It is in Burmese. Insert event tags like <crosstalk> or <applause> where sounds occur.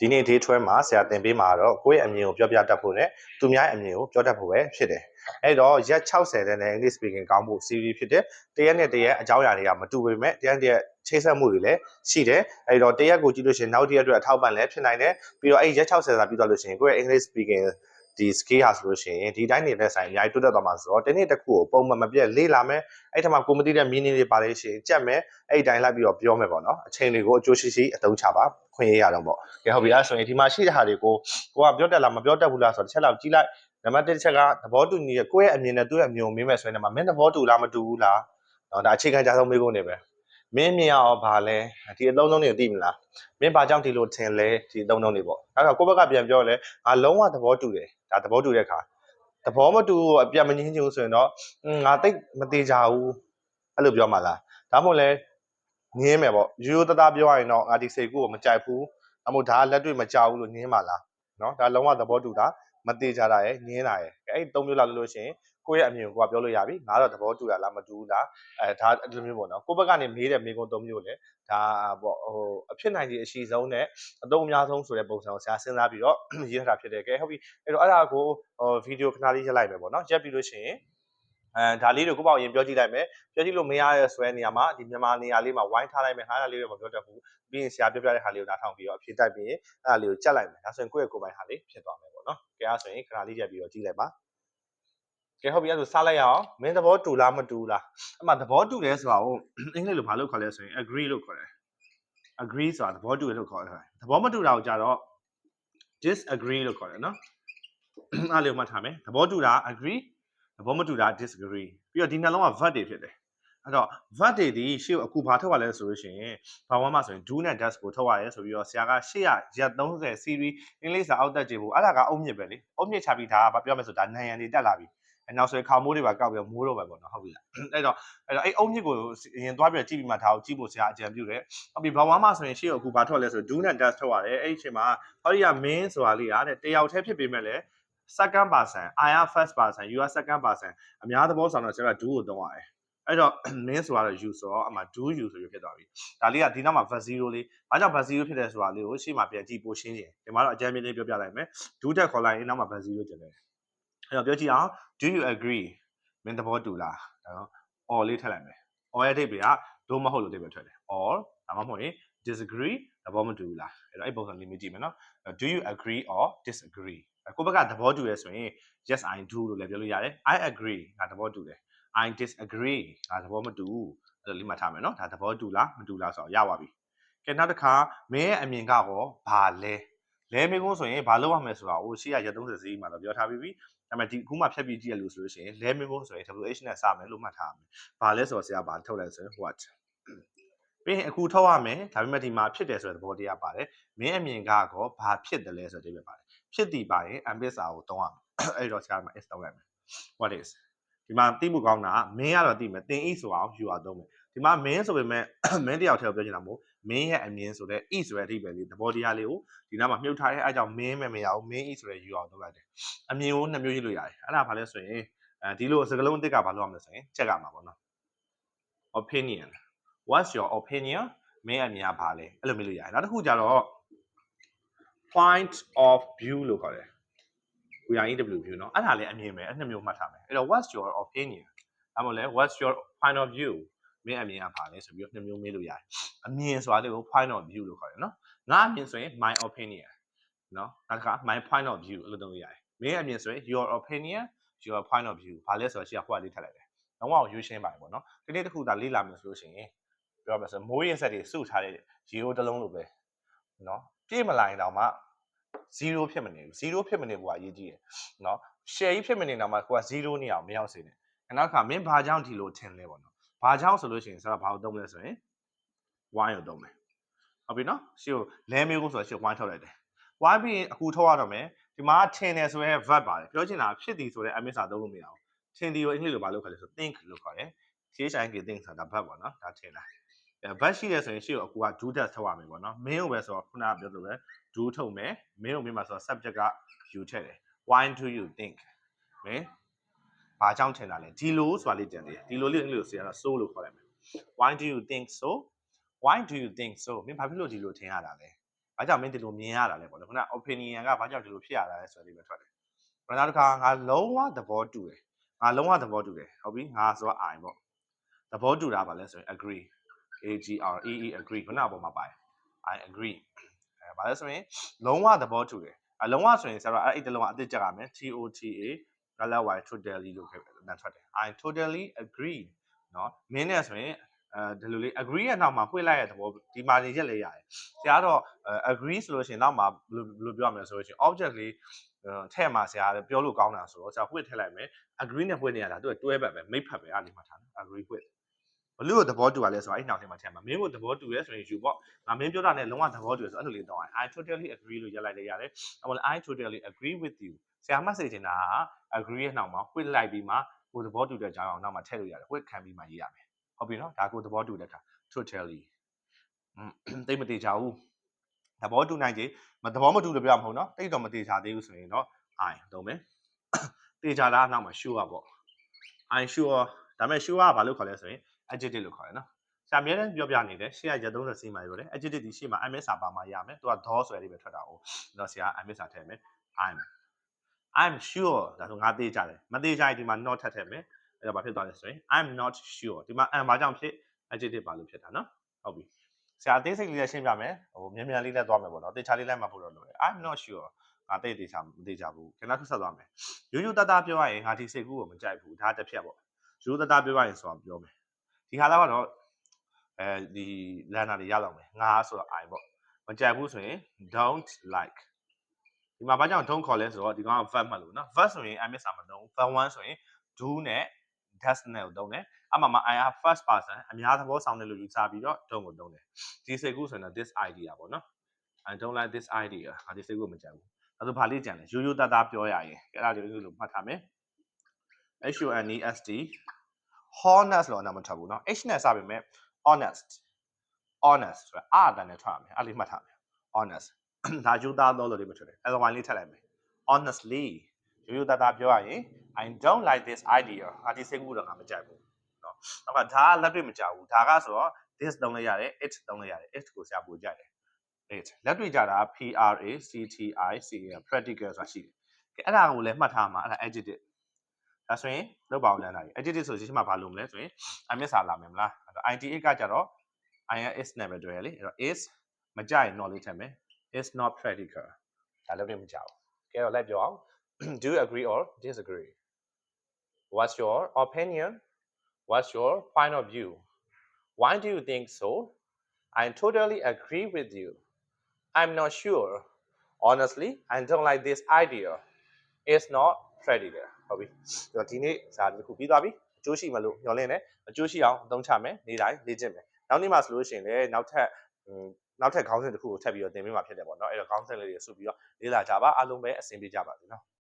ဒီနေ့ day 12မှာဆရာသင်ပေးမှာတော့ကိုယ့်ရဲ့အမြင်ကိုပြောပြတတ်ဖို့နဲ့သူများရဲ့အမြင်ကိုပြောတတ်ဖို့ပဲဖြစ်တယ်အဲ့တော့ရက်60တဲ့နဲ့ English speaking ကောင်းဖို့ series ဖြစ်တယ်တရက်နဲ့တရက်အကြောင်းအရာတွေကမတူပေမဲ့တရက်တရက်ချိတ်ဆက်မှုတွေလည်းရှိတယ်အဲ့တော့တရက်ကိုကြည့်လို့ရှိရင်နောက်တရက်အတွက်အထောက်ပံ့လည်းဖြစ်နိုင်တယ်ပြီးတော့အဲ့ရက်60စာပြီးသွားလို့ရှိရင်ကိုယ့်ရဲ့ English speaking ဒီ skill ဟာဆိုလို့ရှိရင်ဒီတိုင်းနေတဲ့ဆိုင်အများကြီးတိုးတက်သွားမှာဆိုတော့တနေ့တစ်ခုကိုပုံမှန်မပြတ်လေ့လာမယ်အဲ့ထက်မှကိုမသိတဲ့ meaning တွေပါလေရှိရင်ကြက်မယ်အဲ့ဒီတိုင်းလိုက်ပြီးတော့ပြောမယ်ပေါ့နော်အချိန်တွေကိုအကျိုးရှိရှိအသုံးချပါခွင့်ရရတော့ပေါ့ကဲဟုတ်ပြီအဲ့ဆိုရင်ဒီမှာရှိတဲ့ဟာတွေကိုကိုကပြောတတ်လားမပြောတတ်ဘူးလားဆိုတော့တစ်ချက်လောက်ကြည့်လိုက်နံပါတ်1တစ်ချက်ကသဘောတူညီရဲ့ကိုယ့်ရဲ့အမြင်နဲ့သူ့ရဲ့အမြင်ကိုမေးမယ်ဆိုရင်ဒီမှာမင်းသဘောတူလားမတူဘူးလားနော်ဒါအခြေခံကြဆုံးမေးခွန်းတွေပဲ မင်းမြင်ရအောင်ဗာလဲဒီအလုံးလုံးတွေသိမလားမင်းဘာကြောင့်ဒီလိုထင်လဲဒီအလုံးလုံးတွေပေါ့အဲ့တော့ကိုယ့်ဘက်ကပြန်ပြောလဲငါလုံးဝသဘောတူတယ်ဒါသဘောတူတဲ့အခါသဘောမတူအပြတ်မငင်းချင်ဘူးဆိုရင်တော့ငါတိတ်မသေးကြဘူးအဲ့လိုပြောမှလားဒါမှမဟုတ်လဲငင်းမယ်ပေါ့ရိုးရိုးသားသားပြောရရင်တော့ငါဒီစိတ်ကူကိုမကြိုက်ဘူးအမို့ဒါလက်တွေ့မကြောက်ဘူးလို့ငင်းပါလားနော်ဒါလုံးဝသဘောတူတာမသေးကြတာရယ်ငင်းတာရယ်အဲ့ဒီသုံးမျိုးလောက်လို့လို့ရှိရင် ကိုယ့်ရဲ့အမြင်ကိုကပြောလို့ရပြီငါတော့သဘောတူတာလားမတူဘူးလားအဲဒါအဲ့လိုမျိုးပေါ့နော်ကိုယ့်ဘက်ကနေမေးတဲ့မေးခွန်းသုံးမျိုးလေဒါပေါ့ဟိုအဖြစ်နိုင်ခြေအရှိဆုံးနဲ့အသုံးအများဆုံးဆိုတဲ့ပုံစံကိုဆရာစဉ်းစားပြီးတော့ရေးထားတာဖြစ်တယ်ကဲဟုတ်ပြီအဲ့တော့အဲ့ဒါကိုဟိုဗီဒီယိုခဏလေးရက်လိုက်မယ်ပေါ့နော်ရက်ပြီးလို့ရှိရင်အဲဒါလေးတွေကိုပေါ့ရင်ပြောကြည့်လိုက်မယ်ပြောကြည့်လို့မရရဆွဲနေရာမှာဒီမြန်မာနေရာလေးမှာဝိုင်းထားလိုက်မယ်ဟာဒါလေးတွေမပြောတတ်ဘူးပြီးရင်ဆရာပြောပြတဲ့ဟာလေးကိုနားထောင်ပြီးတော့အဖြေတိုက်ပြီးရင်အဲ့ဒါလေးကိုကြက်လိုက်မယ်ဒါဆိုရင်ကိုယ့်ရဲ့ကိုယ်ပိုင်ဟာလေးဖြစ်သွားမယ်ပေါ့နော်ကဲအဲ့ဆိုရင်ခဏလေးရက်ပြီးတော့ကြည့်လိုက်ပါ ကဲဟုတ်ပြီအဲ့ဆိုစလိုက်ရအောင်မင်းသဘောတူလားမတူလားအဲ့မှာသဘောတူတယ်ဆိုတာကိုအင်္ဂလိပ်လိုဘာလို့ခေါ်လဲဆိုရင် agree လို့ခေါ်တယ် agree ဆိုတာသဘောတူတယ်လို့ခေါ်တယ်သဘောမတူတာကိုကြတော့ disagree လို့ခေါ်တယ်နော်အဲ့လိုမှတ်ထားမယ်သဘောတူတာ agree သဘောမတူတာ disagree ပြီးတော့ဒီနှလုံးက verb တွေဖြစ်တယ်အဲ့တော့ verb တွေဒီရှေ့ကိုအခုဘာထုတ်ရလဲဆိုလို့ရှိရင်ဘာဝမှာဆိုရင် do နဲ့ does ကိုထုတ်ရတယ်ဆိုပြီးတော့ဆရာကရှေ့ရရက်30 series အင်္ဂလိပ်စာအောက်တက်ကြည့်ဖို့အဲ့ဒါကအုံမြစ်ပဲလေအုံမြစ်ချပြီးဒါကဘာပြောမလဲဆိုဒါနံရံတွေတက်လာပြီ အဲနောက်ဆိုရင်ခေါင်မိုးတွေပါကောက်ပြီးမိုးတော့ပဲပေါ့နော်ဟုတ်ပြီလားအဲ့တော့အဲ့တော့အဲ့အုံမြစ်ကိုအရင်သွားပြီးကြည့်ပြီးမှဒါကိုကြည့်ဖို့ဆရာအကြံပြုတယ်ဟုတ်ပြီဘာဝမှာဆိုရင်ရှေ့ကိုအခုဘာထုတ်လဲဆို do နဲ့ does ထုတ်ရတယ်အဲ့ဒီအချိန်မှာဟောဒီက main ဆိုတာလေးကတဲ့တယောက်တည်းဖြစ်ပေမဲ့လည်း second person I am first person you are second person အများသဘောဆောင်တော့ကျွန်တော် do ကိုသုံးရတယ်အဲ့တော့ main ဆိုတာတော့ you ဆိုတော့အမှ do you ဆိုပြီးဖြစ်သွားပြီဒါလေးကဒီနောက်မှာ verb 0လေးဘာကြောင့် verb 0ဖြစ်တယ်ဆိုတာလေးကိုရှေ့မှာပြန်ကြည့်ပို့ရှင်းရင်ဒီမှာတော့အကြမ်းမြင်လေးပြောပြလိုက်မယ် do တက်ခေါ်လိုက်ရင်နောက်မှာ verb 0ကျင်တယ် အဲ့တော့ပြောကြည့်အောင် do you agree မင်းသဘောတူလားဒါတော့ or လေးထည့်လိုက်မယ် or ရဲ့အဓိပ္ပာယ်က do မဟုတ်လို့အဓိပ္ပာယ်ထွက်တယ် or ဒါမှမဟုတ်ရင် disagree သဘောမတူဘူးလားအဲ့တော့အဲ့ပုံစံလေးမြင်ကြည့်မယ်နော် do you agree or disagree ကိုယ့်ဘက်ကသဘောတူရဲဆိုရင် yes i do လို့လည်းပြောလို့ရတယ် i agree ငါသဘောတူတယ် i disagree ငါသဘောမတူဘူးအဲ့လိုလေးမှတ်ထားမယ်နော်ဒါသဘောတူလားမတူလားဆိုတော့ရပါပြီကဲနောက်တစ်ခါမင်းရဲ့အမြင်ကတော့ဘာလဲလဲမင်းကုန်းဆိုရင်ဘာလုပ်ရမလဲဆိုတာဟိုရှေ့ကရက်30စီးမှာတော့ပြောထားပြီးပြီ ဒါပေမဲ့ဒီအခုမှဖြတ်ပြီးကြည့်ရလို့ဆိုလို့ရှိရင်လဲမင်းကုန်းဆိုရင် WH နဲ့စမယ်လို့မှတ်ထားမယ်ဘာလဲဆိုတော့ဆရာဘာထုတ်လဲဆိုရင် what ပြီးရင်အခုထုတ်ရမယ်ဒါပေမဲ့ဒီမှာဖြစ်တယ်ဆိုတဲ့သဘောတရားပါတယ်မင်းအမြင်ကတော့ဘာဖြစ်တယ်လဲဆိုတဲ့တရားပါတယ်ဖြစ်တည်ပါရင် ambit စာကိုတုံးရမယ်အဲ့တော့ဆရာက is တုံးလိုက်မယ် what is ဒီမှာသိမှုကောင်းတာမင်းကတော့သိမယ်သင် is ဆိုအောင် you အောင်သုံးမယ်ဒီမှာမင်းဆိုပေမဲ့မင်းတယောက်တည်းကိုပြောချင်တာမဟုတ် မင်းရဲ့အမြင်ဆိုတဲ့ is ဆိုတဲ့အဓိပ္ပာယ်လေးသဘောတရားလေးကိုဒီနားမှာမြုပ်ထားရဲအဲအကြောင်းမင်းပဲမရဘူးမင်း is ဆိုတဲ့ you အောင်သုံးလိုက်တယ်အမြင်ကိုနှစ်မျိုးရေးလို့ရတယ်အဲ့ဒါဘာလဲဆိုရင်အဲဒီလိုစကားလုံးအစ်ကဘာလုပ်ရမလဲဆိုရင်ချက်ကမှာပေါ့နော် opinion what's your opinion မင်းအမြင်ကဘာလဲအဲ့လိုမျိုးလို့ရတယ်နောက်တစ်ခုကျတော့ point of view လို့ခေါ်တယ် VIW view เนาะအဲ့ဒါလည်းအမြင်ပဲအဲ့နှစ်မျိုးမှတ်ထားမယ်အဲ့တော့ what's your opinion အဲ့မလဲ what's your point of view မင်းအမြင်ကဘာလဲဆိုပြီးတော့နှမျိုးမေးလို့ရတယ်အမြင်ဆိုတာလေးကို point of view လို့ခေါ်တယ်နော်ငါအမြင်ဆိုရင် my opinion နော်နောက်တစ်ခါ my point of view အဲ့လိုသုံးလို့ရတယ်မင်းအမြင်ဆိုရင် your opinion your point of view ဘာလဲဆိုတော့ရှေ့ကဟိုကလေးထပ်လိုက်တယ်တော့အောင်ရွေးရှင်းပါတယ်ပေါ့နော်ဒီနေ့တစ်ခုသာလေ့လာမယ်ဆိုလို့ရှိရင်ပြောမယ်ဆိုမိုးရင်ဆက်တွေစုထားတဲ့ရေအိုးတစ်လုံးလိုပဲနော်ပြည့်မလာရင်တောင်မှ0ဖြစ်မနေဘူး0ဖြစ်မနေဘူးကအရေးကြီးတယ်နော် share ကြီးဖြစ်မနေတောင်မှကိုက0နေအောင်မရောက်စေနဲ့နောက်တစ်ခါမင်းဘာကြောင့်ဒီလိုထင်လဲပေါ့နော် ဘာကြောင့်ဆိုလို့ရှိရင်ဆိုတော့ဘာကိုသုံးလဲဆိုရင် why ကိုသုံးမယ်ဟုတ်ပြီနော်ရှေ့ကိုလဲမျိုးကိုဆိုတော့ရှေ့ why ထုတ်လိုက်တယ် why ပြီးရင်အခုထုတ်ရတော့မယ်ဒီမှာထင်တယ်ဆိုရင် verb ပါတယ်ပြောချင်တာဖြစ်သည်ဆိုတဲ့အမစ်စာသုံးလို့မရအောင်ထင်သည်ကိုအင်္ဂလိပ်လိုဘာလို့ခေါ်လဲဆို think လို့ခေါ်တယ် THINK think ဆိုတာ verb ပေါ့နော်ဒါထင်လားအဲ verb ရှိတယ်ဆိုရင်ရှေ့ကိုအခုက do that ထုတ်ရမယ်ပေါ့နော်မင်းကိုပဲဆိုတော့ခုနကပြောလို့ပဲ do ထုတ်မယ်မင်းကိုမင်းမှာဆိုတော့ subject က you ထည့်တယ် why do you think မင်း ဘာကြောင့်ထင်တာလဲဒီလိုဆိုတာလေးကြံသေးတယ်ဒီလိုလေးအင်္ဂလိပ်လိုဆရာက so လို့ခေါ်လိုက်မယ် why do you think so why do you think so မင်းဘာဖြစ်လို့ဒီလိုထင်ရတာလဲဘာကြောင့်မင်းဒီလိုမြင်ရတာလဲပေါ့နော်ခုန opinion ကဘာကြောင့်ဒီလိုဖြစ်ရတာလဲဆိုတဲ့ဒီပဲထွက်တယ်နောက်တစ်ခါငါလုံးဝသဘောတူတယ်ငါလုံးဝသဘောတူတယ်ဟုတ်ပြီငါဆိုတော့ I ပေါ့သဘောတူတာပါလဲဆိုရင် agree A G R E E agree ခုနကပုံမှာပါတယ် I agree အဲဘာလဲဆိုရင်လုံးဝသဘောတူတယ်အလုံးဝဆိုရင်ဆရာတို့အဲ့အဲ့တလုံးကအစ်စ်ကြက်ရမယ် T O T A ကလ Y totally လို့ခဲ့တယ်ထွက်တယ် I totally agree เนาะမင်းနဲ့ဆိုရင်အဲဒီလိုလေး agree ရဲ့နောက်မှာဖွင့်လိုက်ရတဲ့သဘောဒီမှာနေရက်လေးရတယ်ဆရာတော့ agree ဆိုလို့ရှိရင်နောက်မှာဘယ်လိုဘယ်လိုပြောရမလဲဆိုလို့ရှိရင် object လေးထဲ့မှာဆရာပြောလို့ကောင်းတာဆိုတော့ဆရာဖွင့်ထည့်လိုက်မယ် agree နဲ့ဖွင့်နေရတာသူကတွဲပတ်ပဲမိတ်ဖက်ပဲအဲ့ဒီမှာထားတယ် agree ဖွင့်ဘလို့သဘောတူပါလဲဆိုတော့အဲ့နောက်ထဲမှာထည့်မှာမင်းကိုသဘောတူရဲဆိုရင်ယူပေါ့ငါမင်းပြောတာနဲ့လုံးဝသဘောတူရဲဆိုအဲ့လိုလေးတော့ I totally agree လို့ရက်လိုက်လိုက်ရတယ်အဲ့မလား I totally agree with you ဆရာမှတ်စေချင်တာက agree ရဲ့နောက်မှာဖွင့်လိုက်ပြီးမှကိုသဘောတူတဲ့ကြောင်းအောင်နောက်မှာထည့်လို့ရတယ်ဖွင့်ခံပြီးမှရေးရမယ်ဟုတ်ပြီနော်ဒါကိုသဘောတူတဲ့အခါ totally อืมတိတ်မတေချာဘူးသဘောတူနိုင်ကြီးမသဘောမတူလို့ပြောမှာမဟုတ်နော်တိတ်တော့မတေချာသေးဘူးဆိုရင်တော့ I သုံးမယ်တေချာလားနောက်မှာ sure ပေါ့ I sure ဒါပေမဲ့ sure ကဘာလို့ခေါ်လဲဆိုရင် adjective လို့ခေါ်တယ်နော်ဆရာအများနဲ့ပြောပြနေတယ်ရှေ့ကရက်30စီးမှာပြောတယ် adjective ဒီရှေ့မှာ ms စာပါမှာရမယ်သူက do ဆိုရတဲ့ပဲထွက်တာ哦အဲ့တော့ဆရာ ms စာထည့်မယ် I'm I'm sure ဒါဆိုငါသိကြတယ်မသိကြရင်ဒီမှာ not ထပ်ထည့်မယ်အဲ့တော့ဘာဖြစ်သွားလဲဆိုရင် I'm not sure ဒီမှာ am ဘာကြောင့်ဖြစ် adjective ပါလို့ဖြစ်တာနော်ဟုတ်ပြီဆရာအသေးစိတ်လေးလည်းရှင်းပြမယ်ဟိုမြန်မြန်လေးလည်းသွားမယ်ပေါ့နော်တေချာလေးလည်းမှတ်ဖို့တော့လိုတယ် I'm not sure ငါသိတေချာမသိကြဘူးကျွန်တော်ထပ်ဆက်သွားမယ်ရိုးရိုးသားသားပြောရရင်ငါဒီစိတ်ကူးကိုမကြိုက်ဘူးဒါတစ်ဖြတ်ပေါ့ရိုးသားသားပြောရရင်ဆိုတာပြောမယ်ဒီဟာတော့ကတော့အဲဒီလန်နာတွေရလောက်မယ်ငါဆိုတော့ I ပေါ့မကြိုက်ဘူးဆိုရင် don't like ဒီမှာဘာကြောင့် don't ခေါ်လဲဆိုတော့ဒီကောင်က verb မှတ်လို့နော် verb ဆိုရင် I miss မှာမသုံး verb 1ဆိုရင် do နဲ့ does နဲ့ကိုသုံးတယ်အမှမှာ I have first person အများသဘောဆောင်တယ်လို့ယူဆပြီးတော့ don't ကိုသုံးတယ်ဒီစိတ်ကူးဆိုရင်တော့ this idea ပေါ့နော် I don't like this idea ဟာဒီစိတ်ကူးမကြိုက်ဘူးအဲဆိုဘာလေးကြံလဲရိုးရိုးသားသားပြောရရင်အဲ့ဒါလေးလို့မှတ်ထားမယ် H O N E S T honest လို့အနာမထွက်ဘူးเนาะ H နဲ့စပါမယ် honest honest ဆိုတာအာတန်နဲ့ထွက်ရမယ်အဲ့လေးမှတ်ထားမယ် honest ဒါယူသားတော့လို့လေးမထွက်တယ်အဲ့တော့ line လေးထပ်လိုက်မယ် honestly ရိုးရိုးသားသားပြောရရင် I don't like this idea ဟာဒီစိတ်ကူးတော့ငါမကြိုက်ဘူးเนาะနောက်ကဒါကလက်တွေ့မကြဘူးဒါကဆိုတော့ this သုံးလိုက်ရတယ် it သုံးလိုက်ရတယ် it ကိုဆရာပို့ကြိုက်တယ် it လက်တွေ့ကြတာ P R A C T I C A practical ဆိုတာရှိတယ်ကဲအဲ့ဒါကိုလည်းမှတ်ထားမှာအဲ့ဒါ adjective ဒါဆိုရင်လောက်ပါအောင်လမ်းလာပြီ adjective ဆိုရှင်မှာဘာလို့မလဲဆိုရင် I miss လာမယ်မလားအဲ့တော့ ITA ကကြတော့ I is နဲ့ပဲတွဲရလေအဲ့တော့ is မကြိုက် not လေးထည့်မယ် is not practical ဒါလည်းပြင်မကြဘူးကဲတော့လိုက်ပြောအောင် <clears throat> do you agree or disagree what's your opinion what's your point of view why do you think so I totally agree with you I'm not sure honestly I don't like this idea it's not practical ဟုတ်ပြီဆိုတော့ဒီနေ့စာတစ်ခုပြီးသွားပြီအကျိုးရှိမလို့ညှော်လင့်တယ်အကျိုးရှိအောင်အသုံးချမယ်နေ့တိုင်းလေ့ကျင့်မယ်နောက်နေ့မှဆိုလို့ရှိရင်လည်းနောက်ထပ် နောက်ထပ်ခေါင်းစဉ်တစ်ခုကိုထပ်ပြီးတော့သင်ပေးမှာဖြစ်တယ်ပေါ့နော်အဲ့တော့ခေါင်းစဉ်လေးတွေစုပြီးတော့လေ့လာကြပါအားလုံးပဲအဆင်ပြေကြပါစေနော်